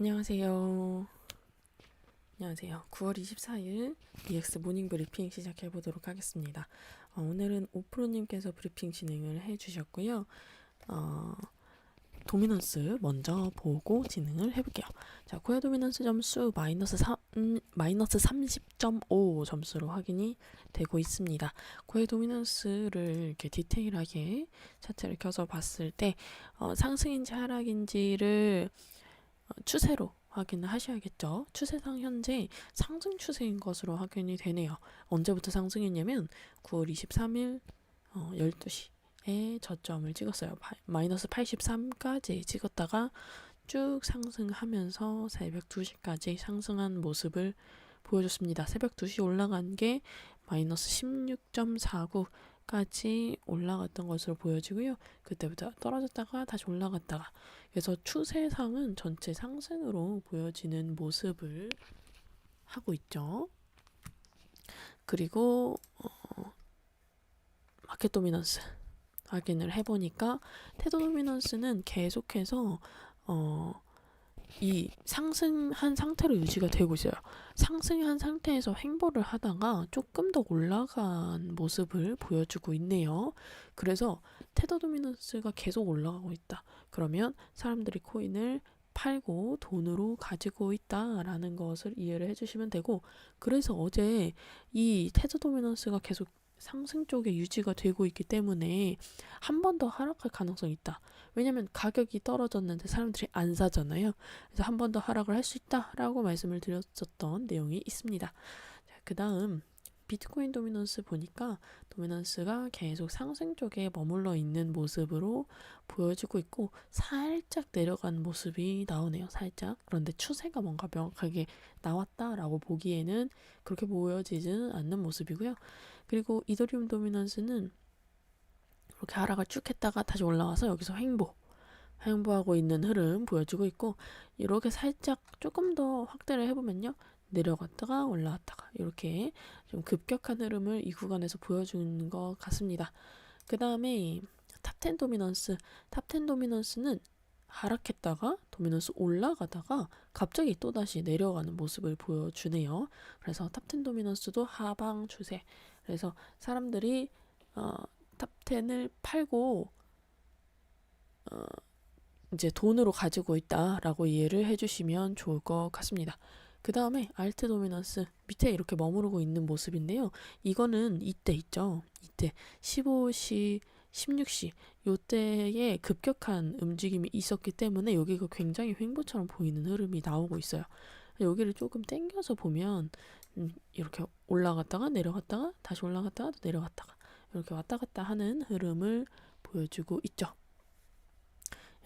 안녕하세요. 안녕하세요. 9월 24일 EX 모닝 브리핑 시작해 보도록 하겠습니다. 어, 오늘은 오프로님께서 브리핑 진행을 해 주셨고요. 어, 도미넌스 먼저 보고 진행을 해볼게요. 자, 코어 도미넌스 점수 마이너스 3, 음, 마이너스 30.5 점수로 확인이 되고 있습니다. 코어 도미넌스를 이렇게 디테일하게 차트를 켜서 봤을 때 어, 상승인지 하락인지를 어, 추세로 확인을 하셔야겠죠. 추세상 현재 상승 추세인 것으로 확인이 되네요. 언제부터 상승했냐면 9월 23일 어, 12시에 저점을 찍었어요. 바, 마이너스 83까지 찍었다가 쭉 상승하면서 새벽 2시까지 상승한 모습을 보여줬습니다. 새벽 2시 올라간 게 마이너스 16.49 까지 올라갔던 것으로 보여지고요. 그때부터 떨어졌다가 다시 올라갔다가 그래서 추세상은 전체 상승으로 보여지는 모습을 하고 있죠. 그리고 어, 마켓 도미넌스 확인을 해보니까 테드 도미넌스는 계속해서 어, 이 상승한 상태로 유지가 되고 있어요. 상승한 상태에서 횡보를 하다가 조금 더 올라간 모습을 보여주고 있네요. 그래서 테더 도미넌스가 계속 올라가고 있다. 그러면 사람들이 코인을 팔고 돈으로 가지고 있다라는 것을 이해를 해주시면 되고 그래서 어제 이 테더 도미넌스가 계속 상승 쪽에 유지가 되고 있기 때문에 한 번 더 하락할 가능성이 있다. 왜냐면 가격이 떨어졌는데 사람들이 안 사잖아요. 그래서 한 번 더 하락을 할 수 있다라고 말씀을 드렸었던 내용이 있습니다. 그 다음 비트코인 도미넌스 보니까 도미넌스가 계속 상승 쪽에 머물러 있는 모습으로 보여지고 있고 살짝 내려간 모습이 나오네요. 살짝. 그런데 추세가 뭔가 명확하게 나왔다라고 보기에는 그렇게 보여지지는 않는 모습이고요. 그리고 이더리움 도미넌스는 이렇게 하락을 쭉 했다가 다시 올라와서 여기서 횡보 횡보하고 있는 흐름 보여주고 있고 이렇게 살짝 조금 더 확대를 해보면요 내려갔다가 올라왔다가 이렇게 좀 급격한 흐름을 이 구간에서 보여주는 것 같습니다. 그 다음에 탑10 도미넌스, 탑10 도미넌스는 하락했다가 도미넌스 올라가다가 갑자기 또다시 내려가는 모습을 보여주네요. 그래서 탑10 도미넌스도 하방 추세. 그래서 사람들이 어, 탑10을 팔고 어, 이제 돈으로 가지고 있다라고 이해를 해주시면 좋을 것 같습니다. 그 다음에 알트 도미넌스 밑에 이렇게 머무르고 있는 모습인데요. 이거는 이때 있죠. 이때 15시, 16시 요때에 급격한 움직임이 있었기 때문에 여기가 굉장히 횡보처럼 보이는 흐름이 나오고 있어요. 여기를 조금 당겨서 보면 음, 이렇게 올라갔다가 내려갔다가 다시 올라갔다가 또 내려갔다가 이렇게 왔다 갔다 하는 흐름을 보여주고 있죠.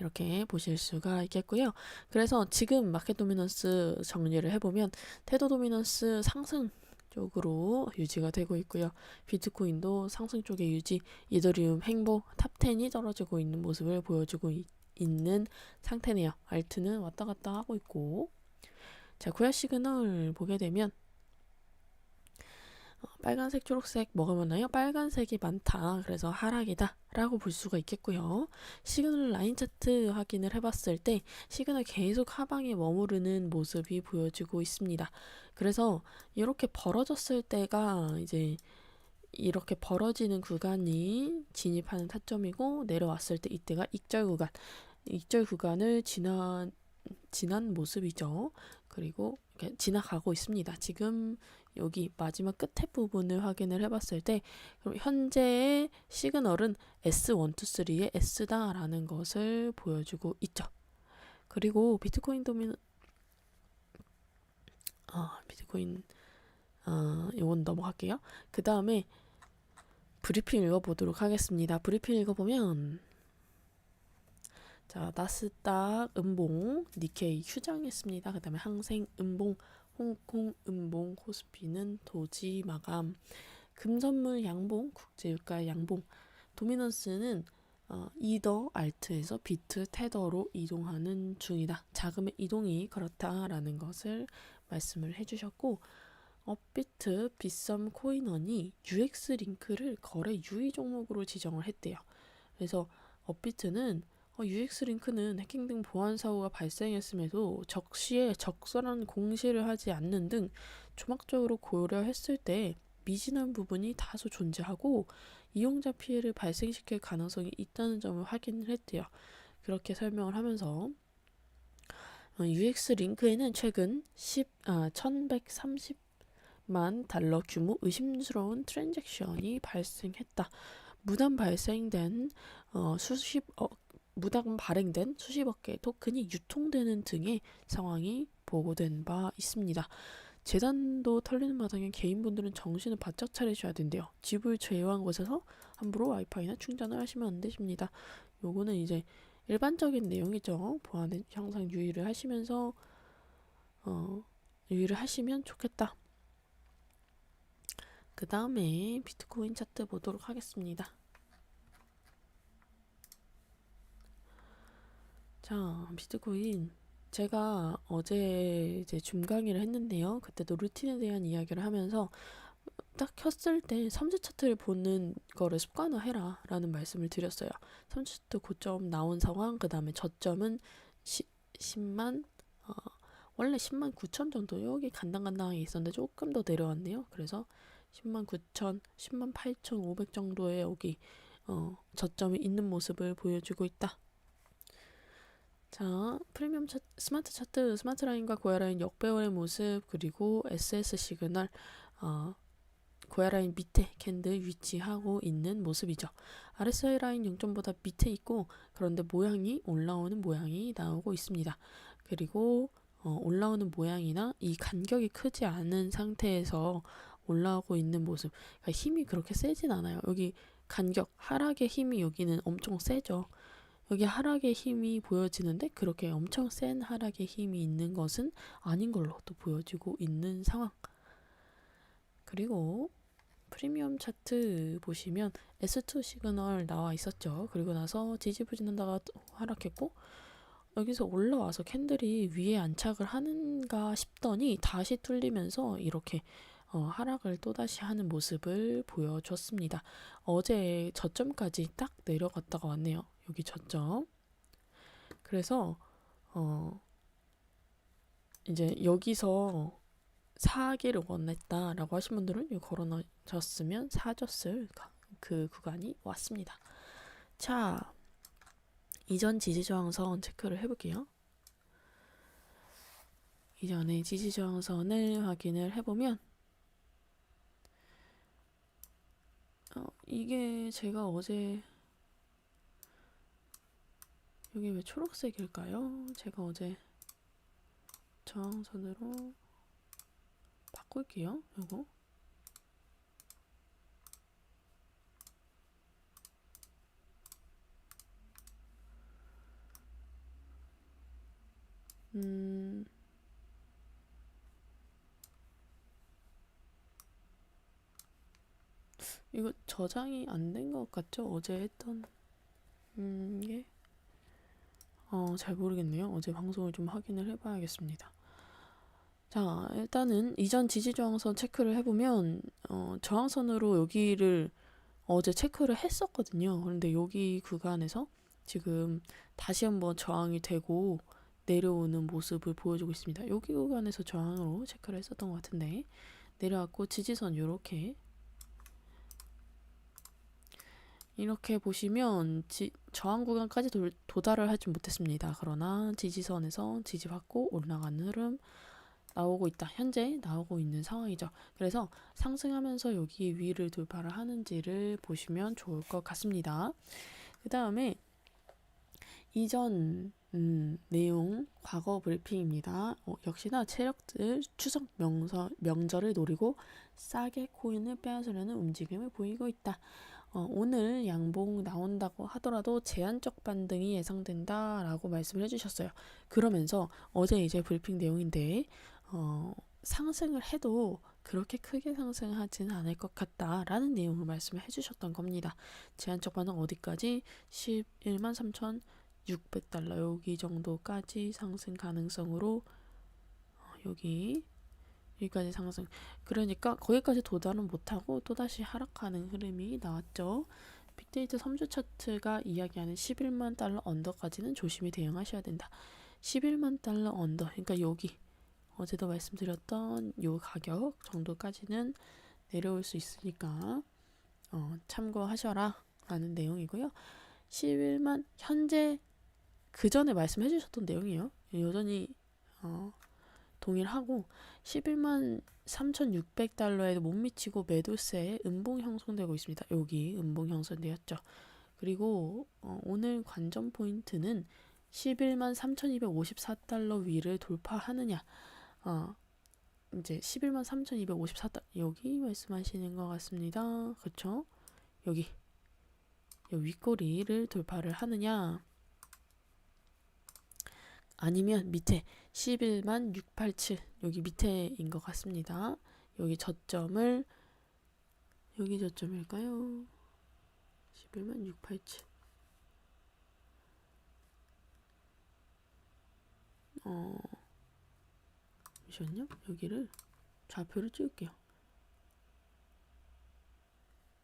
이렇게 보실 수가 있겠고요. 그래서 지금 마켓 도미넌스 정리를 해보면 테더 도미넌스 상승 쪽으로 유지가 되고 있고요. 비트코인도 상승 쪽에 유지, 이더리움 행보, 탑10이 떨어지고 있는 모습을 보여주고 있, 있는 상태네요. 알트는 왔다 갔다 하고 있고 자, 구야 시그널 보게 되면 어, 빨간색, 초록색 많나요? 빨간색이 많다. 그래서 하락이다. 라고 볼 수가 있겠고요. 시그널 라인 차트 확인을 해봤을 때 시그널 계속 하방에 머무르는 모습이 보여지고 있습니다. 그래서 이렇게 벌어졌을 때가 이제 이렇게 벌어지는 구간이 진입하는 타점이고 내려왔을 때 이때가 익절 구간, 익절 구간을 지난 지난 모습이죠. 그리고 지나가고 있습니다. 지금 여기 마지막 끝에 부분을 확인을 해봤을 때 현재의 시그널은 S123의 S다라는 것을 보여주고 있죠. 그리고 비트코인 도미는 아 비트코인 아 이건 넘어갈게요. 그 다음에 브리핑 읽어보도록 하겠습니다. 브리핑 읽어보면 자 나스닥 음봉 니케이 휴장했습니다. 그 다음에 항생 음봉 홍콩 음봉 코스피는 도지 마감 금선물 양봉 국제유가 양봉 도미넌스는 어, 이더 알트에서 비트 테더로 이동하는 중이다. 자금의 이동이 그렇다라는 것을 말씀을 해주셨고 업비트 비썸 코인원이 UX 링크를 거래 유의 종목으로 지정을 했대요. 그래서 업비트는 어, UX 링크는 해킹 등 보안 사고가 발생했음에도 적시에 적절한 공시를 하지 않는 등 조막적으로 고려했을 때 미진한 부분이 다소 존재하고 이용자 피해를 발생시킬 가능성이 있다는 점을 확인을 했대요. 그렇게 설명을 하면서 어, UX 링크에는 최근 10, 아, 1130만 달러 규모 의심스러운 트랜잭션이 발생했다. 무단 발생된 어, 수십억 무단 발행된 수십억 개의 토큰이 유통되는 등의 상황이 보고된 바 있습니다. 재단도 털리는 마당에 개인분들은 정신을 바짝 차리셔야 된대요. 집을 제외한 곳에서 함부로 와이파이나 충전을 하시면 안 되십니다. 요거는 이제 일반적인 내용이죠. 보안의 항상 유의를 하시면서 어, 유의를 하시면 좋겠다. 그 다음에 비트코인 차트 보도록 하겠습니다. 자, 비트코인 제가 어제 이제 줌 강의를 했는데요. 그때도 루틴에 대한 이야기를 하면서 딱 켰을 때 3주 차트를 보는 거를 습관화해라 라는 말씀을 드렸어요. 3주 차트 고점 나온 상황, 그 다음에 저점은 시, 10만, 어, 원래 10만 9천 정도 여기 간당간당하게 있었는데 조금 더 내려왔네요. 그래서 10만 9천, 10만 8천 5백 정도의 여기 어, 저점이 있는 모습을 보여주고 있다. 자, 프리미엄 차, 스마트 차트, 스마트 라인과 고야 라인 역배열의 모습, 그리고 SS 시그널, 어, 고야 라인 밑에 캔들 위치하고 있는 모습이죠. RSI 라인 0점보다 밑에 있고, 그런데 모양이 올라오는 모양이 나오고 있습니다. 그리고 어, 올라오는 모양이나 이 간격이 크지 않은 상태에서 올라오고 있는 모습. 그러니까 힘이 그렇게 세진 않아요. 여기 간격, 하락의 힘이 여기는 엄청 세죠. 여기 하락의 힘이 보여지는데 그렇게 엄청 센 하락의 힘이 있는 것은 아닌 걸로 또 보여지고 있는 상황. 그리고 프리미엄 차트 보시면 S2 시그널 나와 있었죠. 그리고 나서 지지부진하다가 하락했고 여기서 올라와서 캔들이 위에 안착을 하는가 싶더니 다시 뚫리면서 이렇게 어, 하락을 또다시 하는 모습을 보여줬습니다. 어제 저점까지 딱 내려갔다가 왔네요. 여기 저점. 그래서 어 이제 여기서 사기를 원했다라고 하신 분들은 여기 걸어놓으셨으면 사줬을 그 구간이 왔습니다. 자, 이전 지지저항선 체크를 해볼게요. 이전의 지지저항선을 확인을 해보면 어, 이게 제가 어제 여기 왜 초록색일까요? 제가 어제 저항선으로 바꿀게요. 이거 음 이거 저장이 안 된 것 같죠? 어제 했던 음, 게 어, 잘 모르겠네요. 어제 방송을 좀 확인을 해봐야겠습니다. 자, 일단은 이전 지지 저항선 체크를 해보면 어, 저항선으로 여기를 어제 체크를 했었거든요. 그런데 여기 구간에서 지금 다시 한번 저항이 되고 내려오는 모습을 보여주고 있습니다. 여기 구간에서 저항으로 체크를 했었던 것 같은데 내려왔고 지지선 이렇게 이렇게 보시면 지, 저항 구간까지 도, 도달을 하지 못했습니다. 그러나 지지선에서 지지받고 올라가는 흐름 나오고 있다. 현재 나오고 있는 상황이죠. 그래서 상승하면서 여기 위를 돌파를 하는지를 보시면 좋을 것 같습니다. 그 다음에 이전 음, 내용 과거 브리핑입니다. 어, 역시나 체력들 추석 명서, 명절을 노리고 싸게 코인을 빼앗으려는 움직임을 보이고 있다. 어, 오늘 양봉 나온다고 하더라도 제한적 반등이 예상된다라고 말씀을 해주셨어요. 그러면서 어제 이제 브리핑 내용인데 어, 상승을 해도 그렇게 크게 상승하지는 않을 것 같다라는 내용을 말씀을 해주셨던 겁니다. 제한적 반등 어디까지? 11만 3,600달러 여기 정도까지 상승 가능성으로 어, 여기 여기까지 상승. 그러니까 거기까지 도달은 못하고 또다시 하락하는 흐름이 나왔죠. 빅데이터 3주 차트가 이야기하는 11만 달러 언더까지는 조심히 대응하셔야 된다. 11만 달러 언더, 그러니까 여기 어제도 말씀드렸던 요 가격 정도까지는 내려올 수 있으니까 어, 참고하셔라 라는 내용이고요. 11만 현재 그 전에 말씀해 주셨던 내용이에요. 여전히 어, 동일하고 11만 3,600달러에도 못 미치고 매도세에 음봉 형성되고 있습니다. 여기 음봉 형성되었죠. 그리고 어, 오늘 관전 포인트는 11만 3,254달러 위를 돌파하느냐. 어, 이제 11만 3,254달러 여기 말씀하시는 것 같습니다. 그렇죠? 여기 이 윗꼬리를 돌파를 하느냐. 아니면 밑에 11만 687 여기 밑에인 것 같습니다. 여기 저점을 여기 저점일까요? 11만 687 어 잠시만요. 여기를 좌표를 찍을게요.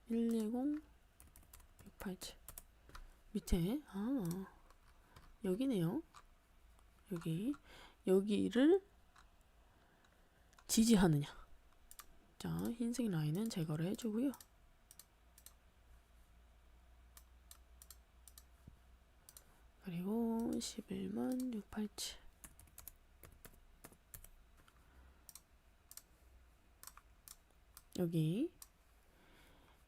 110 687 밑에 아 여기네요. 여기 여기를 지지하느냐. 자 흰색 라인은 제거를 해주고요. 그리고 11만 687 여기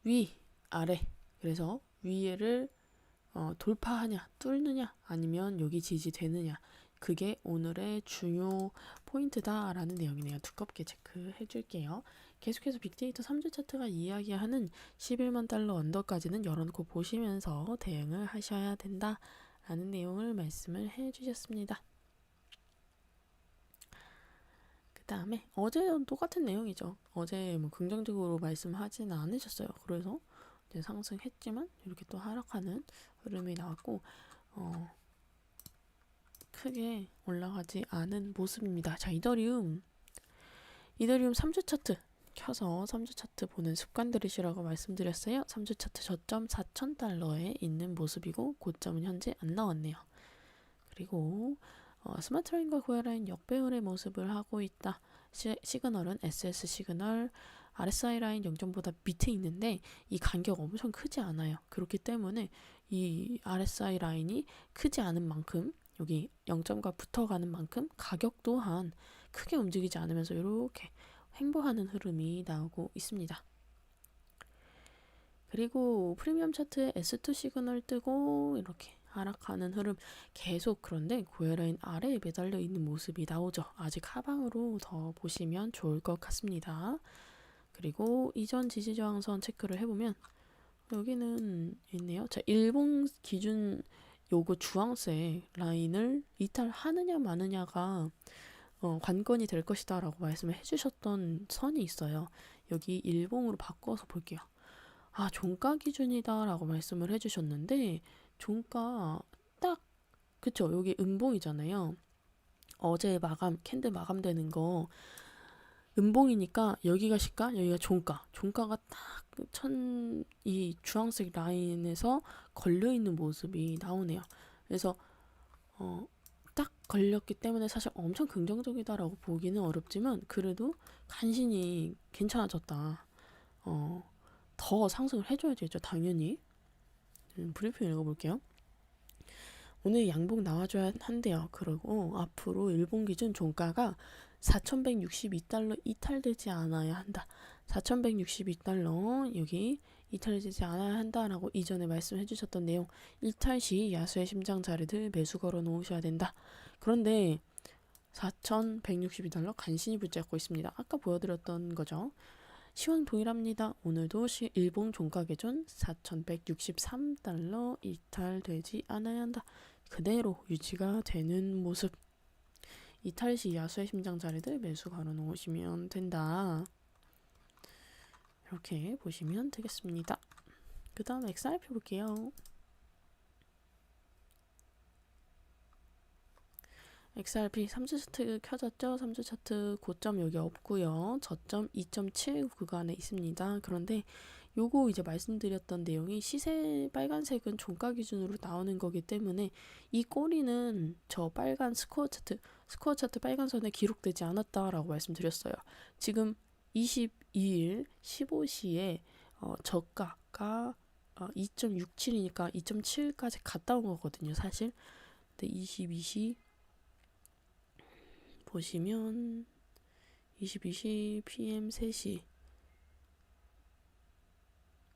위 아래. 그래서 위에를 어, 돌파하냐 뚫느냐 아니면 여기 지지되느냐 그게 오늘의 중요 포인트다라는 내용이네요. 두껍게 체크해 줄게요. 계속해서 빅데이터 3주 차트가 이야기하는 11만 달러 언더까지는 열어놓고 보시면서 대응을 하셔야 된다라는 내용을 말씀을 해 주셨습니다. 그 다음에 어제는 똑같은 내용이죠. 어제 뭐 긍정적으로 말씀하지는 않으셨어요. 그래서 이제 상승했지만 이렇게 또 하락하는 흐름이 나왔고 어, 크게 올라가지 않은 모습입니다. 자, 이더리움. 이더리움 3주 차트 켜서 3주 차트 보는 습관 들이시라고 말씀드렸어요. 3주 차트 저점 4,000달러에 있는 모습이고 고점은 현재 안 나왔네요. 그리고 어, 스마트 라인과 고야라인 역배열의 모습을 하고 있다. 시, 시그널은 SS 시그널 RSI 라인 0점보다 밑에 있는데 이 간격 엄청 크지 않아요. 그렇기 때문에 이 RSI 라인이 크지 않은 만큼 여기 0점과 붙어가는 만큼 가격 또한 크게 움직이지 않으면서 이렇게 횡보하는 흐름이 나오고 있습니다. 그리고 프리미엄 차트에 S2 시그널 뜨고 이렇게 하락하는 흐름 계속 그런데 고혈라인 아래에 매달려 있는 모습이 나오죠. 아직 하방으로 더 보시면 좋을 것 같습니다. 그리고 이전 지지 저항선 체크를 해보면 여기는 있네요. 자, 일본 기준 요거 주황색 라인을 이탈하느냐 마느냐가 어, 관건이 될 것이다 라고 말씀을 해주셨던 선이 있어요. 여기 일봉으로 바꿔서 볼게요. 아 종가 기준이다 라고 말씀을 해주셨는데 종가 딱 그쵸 여기 음봉이잖아요. 어제 마감 캔들 마감되는 거 음봉이니까 여기가 시가 여기가 종가 종가가 딱 천 이 주황색 라인에서 걸려 있는 모습이 나오네요. 그래서 어, 딱 걸렸기 때문에 사실 엄청 긍정적이다라고 보기는 어렵지만 그래도 간신히 괜찮아졌다. 어, 더 상승을 해줘야겠죠, 당연히. 음, 브리핑 읽어볼게요. 오늘 양봉 나와줘야 한대요. 그리고 앞으로 일본 기준 종가가 4,162달러 이탈되지 않아야 한다. 4,162달러 여기 이탈되지 않아야 한다라고 이전에 말씀해 주셨던 내용 이탈 시 야수의 심장 자리들 매수 걸어 놓으셔야 된다. 그런데 4,162달러 간신히 붙잡고 있습니다. 아까 보여드렸던 거죠. 시황 동일합니다. 오늘도 시, 일본 종가 기준 4,163달러 이탈되지 않아야 한다. 그대로 유지가 되는 모습. 이탈 시 야수의 심장 자리들 매수 걸어 놓으시면 된다. 이렇게 보시면 되겠습니다. 그 다음 XRP 볼게요. XRP 3주 차트 켜졌죠? 3주 차트 고점 여기 없고요. 저점 2.7 구간에 있습니다. 그런데 요거 이제 말씀드렸던 내용이 시세 빨간색은 종가 기준으로 나오는 거기 때문에 이 꼬리는 저 빨간 스코어 차트, 스코어 차트 빨간 선에 기록되지 않았다라고 말씀드렸어요. 지금 22일 15시에 어, 저가가 어, 2.67이니까 2.7까지 갔다 온 거거든요, 사실. 근데 22시 보시면 22시 PM 3시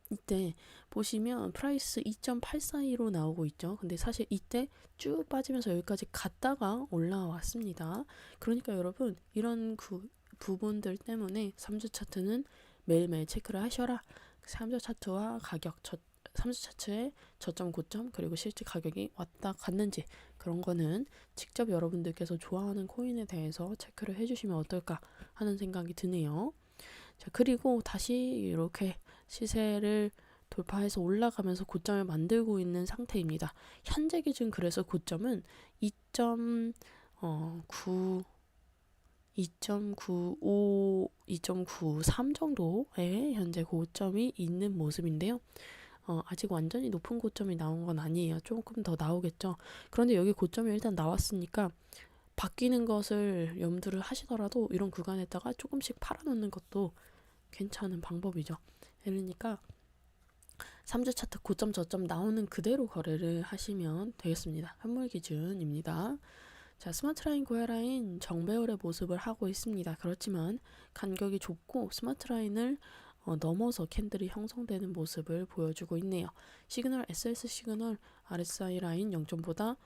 이때 보시면 프라이스 2.842로 나오고 있죠. 근데 사실 이때 쭉 빠지면서 여기까지 갔다가 올라왔습니다. 그러니까 여러분 이런 구, 부분들 때문에 3주 차트는 매일매일 체크를 하셔라. 3주 차트와 가격, 저, 3주 차트의 저점, 고점, 그리고 실제 가격이 왔다 갔는지 그런 거는 직접 여러분들께서 좋아하는 코인에 대해서 체크를 해주시면 어떨까 하는 생각이 드네요. 자, 그리고 다시 이렇게 시세를 돌파해서 올라가면서 고점을 만들고 있는 상태입니다. 현재 기준 그래서 고점은 2.9 2.95, 2.93 정도의 현재 고점이 있는 모습인데요. 어, 아직 완전히 높은 고점이 나온 건 아니에요. 조금 더 나오겠죠. 그런데 여기 고점이 일단 나왔으니까 바뀌는 것을 염두를 하시더라도 이런 구간에다가 조금씩 팔아놓는 것도 괜찮은 방법이죠. 그러니까 3주 차트 고점 저점 나오는 그대로 거래를 하시면 되겠습니다. 환물 기준입니다. 자, 스마트라인 고해라인 정배열의 모습을 하고 있습니다. 그렇지만 간격이 좁고 스마트라인을 어, 넘어서 캔들이 형성되는 모습을 보여주고 있네요. 시그널 SS 시그널 RSI 라인 0점보다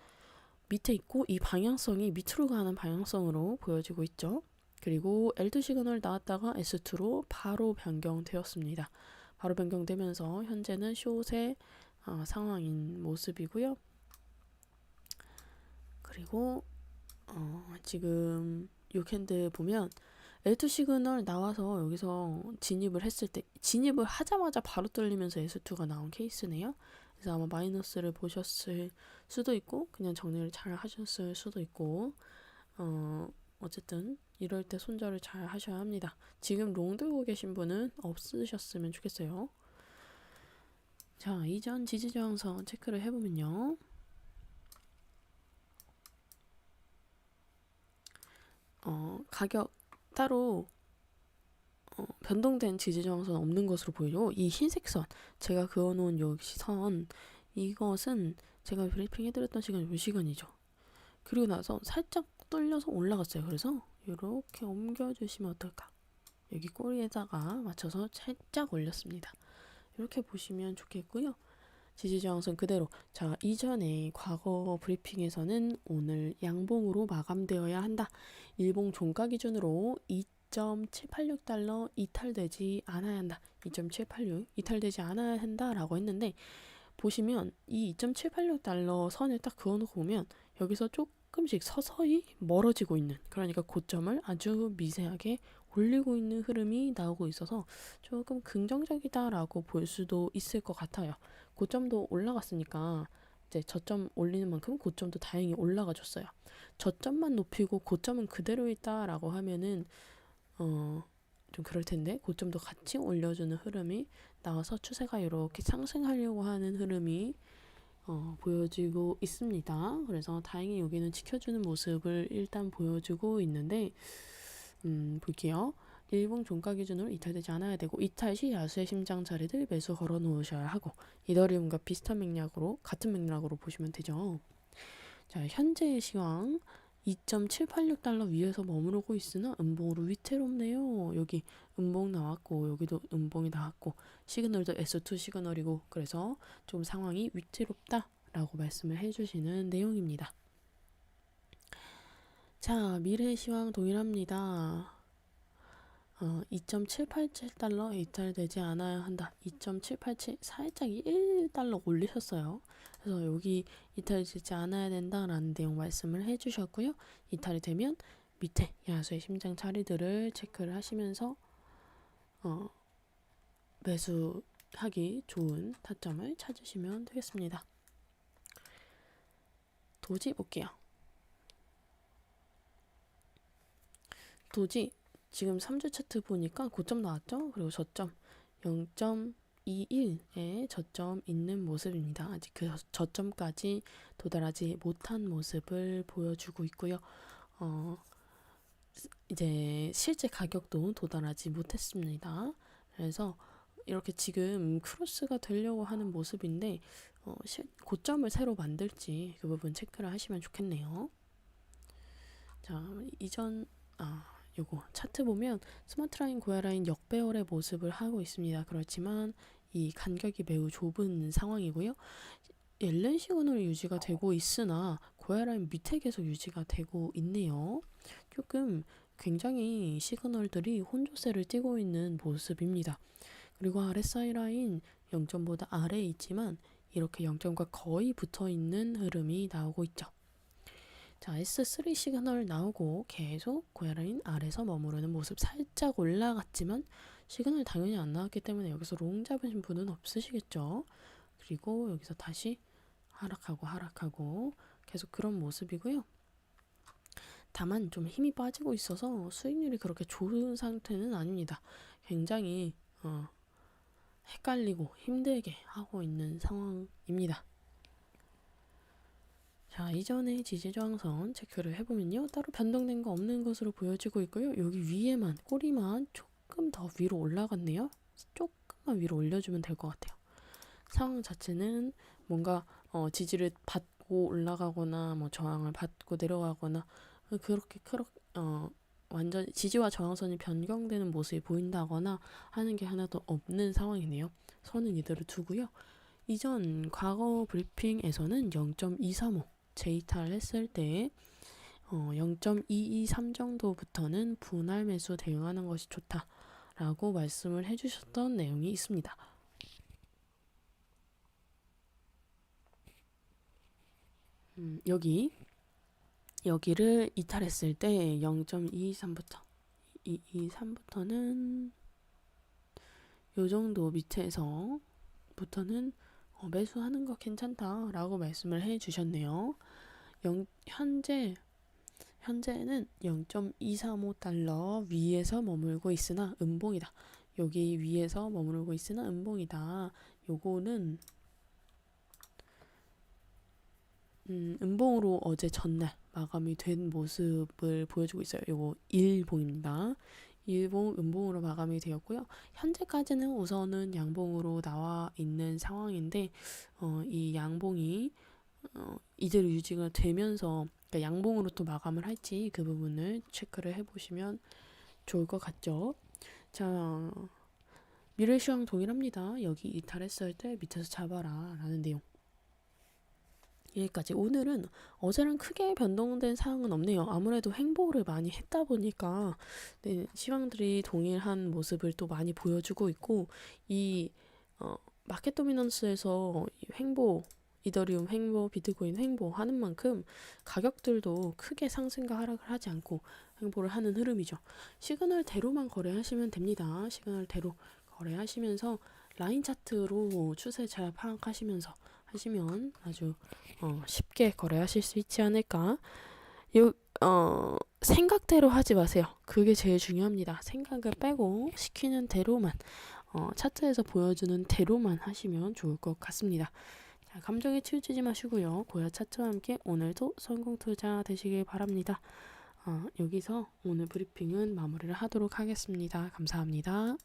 밑에 있고 이 방향성이 밑으로 가는 방향성으로 보여지고 있죠. 그리고 L2 시그널 나왔다가 S2로 바로 변경되었습니다. 바로 변경되면서 현재는 숏의 어, 상황인 모습이고요. 그리고 어, 지금 요 캔들 보면 L2 시그널 나와서 여기서 진입을 했을 때 진입을 하자마자 바로 뚫리면서 S2가 나온 케이스네요. 그래서 아마 마이너스를 보셨을 수도 있고 그냥 정리를 잘 하셨을 수도 있고 어, 어쨌든 이럴 때 손절을 잘 하셔야 합니다. 지금 롱 들고 계신 분은 없으셨으면 좋겠어요. 자, 이전 지지 저항선 체크를 해보면요. 어, 가격 따로 어, 변동된 지지 저항선 없는 것으로 보이죠. 이 흰색 선, 제가 그어놓은 여기 선, 이것은 제가 브리핑 해드렸던 시간이 이 시간이죠. 그리고 나서 살짝 뚫려서 올라갔어요. 그래서 이렇게 옮겨주시면 어떨까? 여기 꼬리에다가 맞춰서 살짝 올렸습니다. 이렇게 보시면 좋겠고요. 지지저항선 그대로. 자, 이전에 과거 브리핑에서는 오늘 양봉으로 마감되어야 한다. 일봉 종가 기준으로 2.786달러 이탈되지 않아야 한다. 2.786 이탈되지 않아야 한다라고 했는데 보시면 이 2.786달러 선을 딱 그어놓고 보면 여기서 조금 씩 서서히 멀어지고 있는 그러니까 고점을 아주 미세하게 올리고 있는 흐름이 나오고 있어서 조금 긍정적이다라고 볼 수도 있을 것 같아요. 고점도 올라갔으니까 이제 저점 올리는 만큼 고점도 다행히 올라가 줬어요. 저점만 높이고 고점은 그대로 있다라고 하면은 어 좀 그럴 텐데 고점도 같이 올려주는 흐름이 나와서 추세가 이렇게 상승하려고 하는 흐름이 어, 보여지고 있습니다. 그래서 다행히 여기는 지켜주는 모습을 일단 보여주고 있는데 음, 볼게요. 일봉 종가 기준으로 이탈되지 않아야 되고 이탈 시 야수의 심장 자리들 매수 걸어 놓으셔야 하고 이더리움과 비슷한 맥락으로 같은 맥락으로 보시면 되죠. 자, 현재의 시황 2.786달러 위에서 머무르고 있으나 음봉으로 위태롭네요. 여기 음봉 나왔고 여기도 음봉이 나왔고 시그널도 S2 시그널이고 그래서 좀 상황이 위태롭다라고 말씀을 해주시는 내용입니다. 자, 미래 시황 동일합니다. 어, 2.787달러 이탈되지 않아야 한다. 2.787 살짝 1달러 올리셨어요. 그래서 여기 이탈되지 않아야 된다라는 내용 말씀을 해주셨고요. 이탈이 되면 밑에 야수의 심장 자리들을 체크를 하시면서 어, 매수하기 좋은 타점을 찾으시면 되겠습니다. 도지 볼게요. 도지 지금 3주 차트 보니까 고점 나왔죠? 그리고 저점 0.2 0.21에 저점 있는 모습입니다. 아직 그 저점까지 도달하지 못한 모습을 보여주고 있고요. 어, 이제 실제 가격도 도달하지 못했습니다. 그래서 이렇게 지금 크로스가 되려고 하는 모습인데 어, 시, 고점을 새로 만들지 그 부분 체크를 하시면 좋겠네요. 자 이전 아 요거 차트 보면 스마트라인 고야라인 역배열의 모습을 하고 있습니다. 그렇지만 이 간격이 매우 좁은 상황이고요. 옐렌 시그널이 유지가 되고 있으나 고야라인 밑에 계속 유지가 되고 있네요. 조금 굉장히 시그널들이 혼조세를 띠고 있는 모습입니다. 그리고 RSI 라인 0점보다 아래에 있지만 이렇게 0점과 거의 붙어 있는 흐름이 나오고 있죠. 자, S3 시그널 나오고 계속 고야라인 아래서 머무르는 모습 살짝 올라갔지만 시그널 당연히 안 나왔기 때문에 여기서 롱 잡으신 분은 없으시겠죠. 그리고 여기서 다시 하락하고 하락하고 계속 그런 모습이고요. 다만 좀 힘이 빠지고 있어서 수익률이 그렇게 좋은 상태는 아닙니다. 굉장히 어, 헷갈리고 힘들게 하고 있는 상황입니다. 자, 이전에 지지 저항선 체크를 해보면요. 따로 변동된 거 없는 것으로 보여지고 있고요. 여기 위에만, 꼬리만 조금 더 위로 올라갔네요. 조금만 위로 올려주면 될 것 같아요. 상황 자체는 뭔가 어, 지지를 받고 올라가거나 뭐 저항을 받고 내려가거나 그렇게 그렇게 어, 완전 지지와 저항선이 변경되는 모습이 보인다거나 하는 게 하나도 없는 상황이네요. 선은 이대로 두고요. 이전 과거 브리핑에서는 0.235 제이탈 했을 때 어, 0.223 정도부터는 분할 매수 대응하는 것이 좋다라고 말씀을 해주셨던 내용이 있습니다. 음, 여기 여기를 이탈했을 때 0.223부터 223부터는 요 정도 밑에서 부터는 어, 매수하는 거 괜찮다라고 말씀을 해 주셨네요. 영, 현재 현재는 0.235달러 위에서 머물고 있으나 음봉이다. 여기 위에서 머무르고 있으나 음봉이다. 요거는 음, 음봉으로 어제 전날 마감이 된 모습을 보여주고 있어요. 요거 일봉입니다. 일봉 음봉으로 마감이 되었고요. 현재까지는 우선은 양봉으로 나와 있는 상황인데 어, 이 양봉이 어, 이대로 유지가 되면서 그러니까 양봉으로 또 마감을 할지 그 부분을 체크를 해보시면 좋을 것 같죠. 자, 미래시황 동일합니다. 여기 이탈했을 때 밑에서 잡아라 라는 내용. 여기까지. 오늘은 어제랑 크게 변동된 사항은 없네요. 아무래도 횡보를 많이 했다 보니까 네, 시황들이 동일한 모습을 또 많이 보여주고 있고 이 어, 마켓 도미넌스에서 횡보 이더리움 횡보, 비트코인 횡보 하는 만큼 가격들도 크게 상승과 하락을 하지 않고 횡보를 하는 흐름이죠. 시그널대로만 거래하시면 됩니다. 시그널대로 거래하시면서 라인 차트로 추세 잘 파악하시면서 하시면 아주 어, 쉽게 거래하실 수 있지 않을까. 요, 어, 생각대로 하지 마세요. 그게 제일 중요합니다. 생각을 빼고 시키는 대로만, 어, 차트에서 보여주는 대로만 하시면 좋을 것 같습니다. 자, 감정에 치우치지 마시고요. 고야 차트와 함께 오늘도 성공 투자 되시길 바랍니다. 어, 여기서 오늘 브리핑은 마무리를 하도록 하겠습니다. 감사합니다.